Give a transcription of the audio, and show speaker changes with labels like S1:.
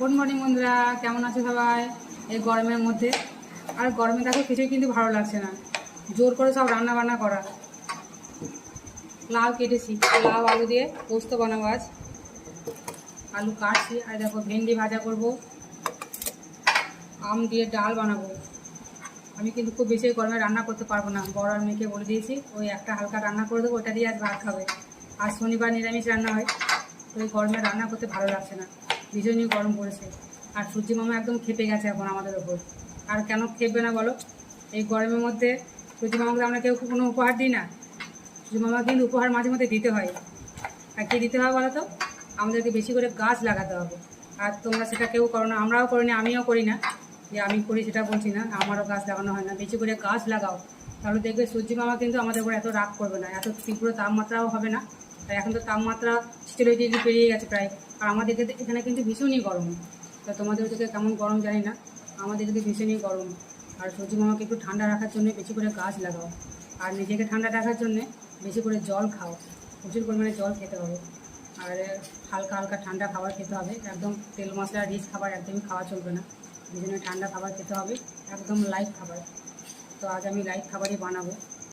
S1: Good morning বন্ধুরা। কেমন আছে সবাই? এই গরমের মধ্যে। আর গরমে দেখো, কিছুই কিন্তু ভালো লাগছে না। জোর করে সব রান্না বান্না করা। লাউ কেটেছি। লাউ, আলু দিয়ে পোস্ত বানাবো আজ। আলু কাটছি। আর দেখো, ভেন্ডি ভাজা করব। আম দিয়ে ডাল বানাবো। আমি কিন্তু খুব বেশি গরমে রান্না করতে পারব না। বড় আর মেয়েকে বলে দিয়েছি, ওই একটা হালকা রান্না করে দেবো, ওটা দিয়ে আজ ভাত খাবে। আর শনিবার নিরামিষ রান্না হয়। তো এই গরমে রান্না করতে ভালো লাগছে না। ভীষণই গরম পড়েছে। আর সূর্য মামা একদম খেপে গেছে এখন আমাদের ওপর। আর কেন খেপবে না বলো? এই গরমের মধ্যে সূর্য মামাকে আমরা কেউ কোনো উপহার দিই না। সূর্য মামা কিন্তু উপহার মাঝে মধ্যে দিতে হয়। আর কী দিতে হবে বলো তো? আমাদেরকে বেশি করে গাছ লাগাতে হবে। আর তোমরা সেটা কেউ করো না, আমরাও করি না আমিও করি না। যে আমি করি সেটা বলছি না, আমারও গাছ লাগানো হয় না। বেশি করে গাছ লাগাও। তাহলে দেখবে সূর্য মামা কিন্তু আমাদের উপর এত রাগ করবে না, এত তীব্র তাপমাত্রাও হবে না। আর এখন তো তাপমাত্রা ছিচল্লিশ ডিগ্রি পেরিয়ে গেছে প্রায়। আর আমাদের এখানে- কিন্তু ভীষণই গরম। তা তোমাদের ওদিকে কেমন গরম জানি না। আমাদের এদিকে ভীষণই গরম। আর সূর্য মামাকে একটু ঠান্ডা রাখার জন্য বেশি করে গাছ লাগাও। আর নিজেকে ঠান্ডা রাখার জন্য বেশি করে জল খাও। প্রচুর পরিমাণে জল খেতে হবে। আর হালকা হালকা ঠান্ডা খাবার খেতে হবে। একদম তেল মশলা রিচ খাবার একদমই খাওয়া চলবে না। জন্য ঠান্ডা খাবার খেতে হবে। একদম লাইট খাবার। তো আজ আমি লাইট খাবারই বানাবো।